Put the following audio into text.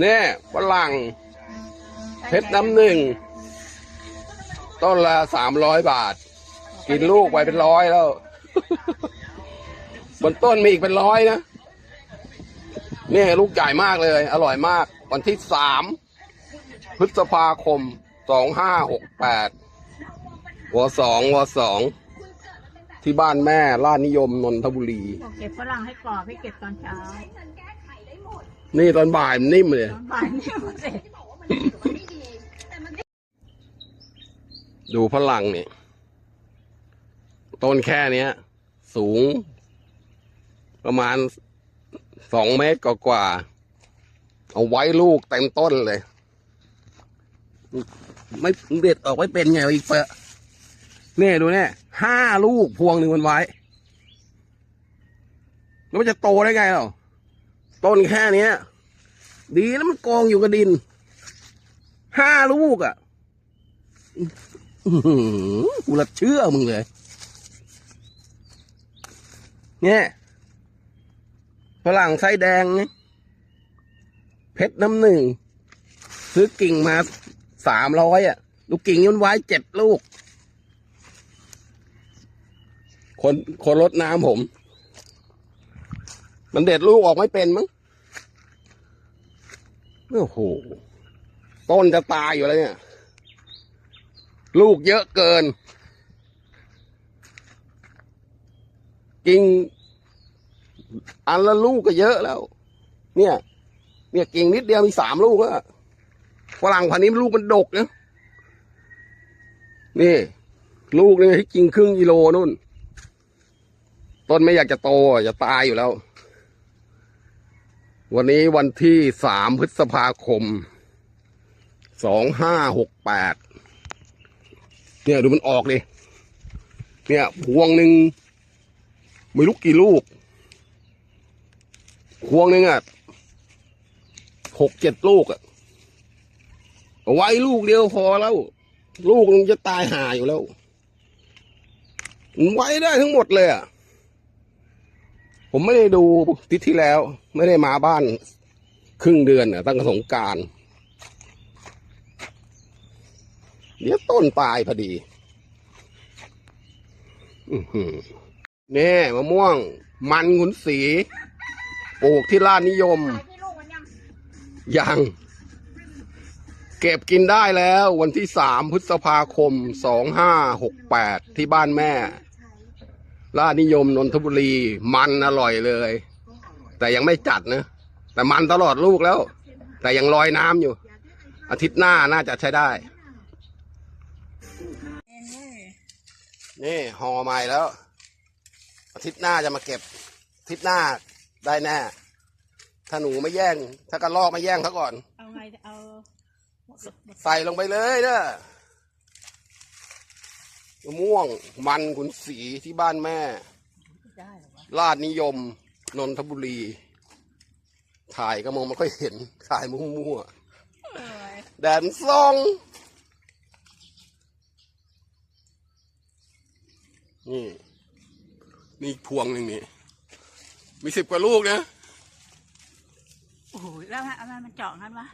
เนี่ยฝรั่งเพชรน้ำหนึ่ง ต้นละสามร้อยบาท กินลูกไปเป็นร้อยแล้ว บนต้นมีอีกเป็นร้อยนะเนี่ยลูกใหญ่มากเลย อร่อยมาก วันที่สามพฤษภาคมสองห้าหกแปดวสองวสองที่บ้านแม่ลาดนิยมนนทบุรี บอกเก็บฝรั่งให้กรอบให้เก็บตอนเช้า นี่ตอนบ่ายมันนิ่มเลย บายนี่หมดเสร็จดูฝรั่งนี่ต้นแค่เนี้ย สูง ประมาณสองเมตรกว่าๆเอาไว้ลูกเต็มต้นเลย ไม่เด็ดออกไม่เป็นไงอีกเปะเนี่ยดูเนี่ยห้าลูกพวงหนึ่งมันไว้ แล้วมันจะโตได้ไงหรอ ต้นแค่เนี้ย ดีแล้วมันกองอยู่กับดิน ห้าลูกอะ่ะอื้อหือกูละเชื่อมึงเลย เนี่ยฝรั่งไส้แดงเนี่ยเพชรน้ำหนึ่ง ซื้อกิ่งมาสามร้อยอะ ลูกกิ่งนี้มันไว้เจ็ดลูก คนคนรดน้ำผม มันเด็ดลูกออกไม่เป็นมั้งโอ้โห ต้นจะตายอยู่แล้วเนี่ย ลูกเยอะเกิน กิ่งอันละลูกก็เยอะแล้ว เนี่ย เนี่ยกิ่งนิดเดียวมีสามลูกแล้วฝรั่งพันนี้ลูกมันดกนะนี่ ลูกนี่กิ่งครึ่งกิโลนู่น ต้นไม่อยากจะโตอะจะตายอยู่แล้ว วันนี้วันที่สามพฤษภาคม สองห้าหกแปด เนี่ยดูมันออกดิเนี่ยพวงหนึ่งไม่รู้กี่ลูก พวงหนึ่งอะหกเจ็ดลูกอะไว้ลูกเดียวพอแล้ว ลูกมันจะตายห่าอยู่แล้วมันไว้ได้ทั้งหมดเลยอะ ผมไม่ได้ดูทิศที่แล้ว ไม่ได้มาบ้าน ครึ่งเดือนอะตั้งแต่สงการเดี๋ยวต้นตายพอดีอื้อหือนี่มะม่วง มันขุนสีปลูกที่ลาดนิยมยังยัง เก็บกินได้แล้ววันที่สามพฤษภาคมสองห้าหกแปดที่บ้านแม่ ลาดนิยมนนทบุรีมันอร่อยเลย แต่ยังไม่จัดนะแต่มันตลอดลูกแล้ว แต่ยังลอยน้ำอยู่ อาทิตย์หน้าน่าจะใช้ได้ นี่ห่อใหม่แล้ว อาทิตย์หน้าจะมาเก็บอาทิตย์หน้าได้แน่ ถ้าหนูไม่แย่ง ถ้ากระลอกไม่แย่งเขาก่อน เอาไงเอา ใส่ลงไปเลยเด้อ มะม่วงมันขุนสีที่บ้านแม่ได้เหรอวะลาดนิยม นนทบุรี ถ่ายก็มองไม่ค่อยเห็น ถ่ายมั่วเออๆแดนซ่องนี่นี่อีกพวงหนึ่งนี่ มีสิบกว่าลูกนะ โอ้โหแล้วอะไรมันเจาะงั้นวะ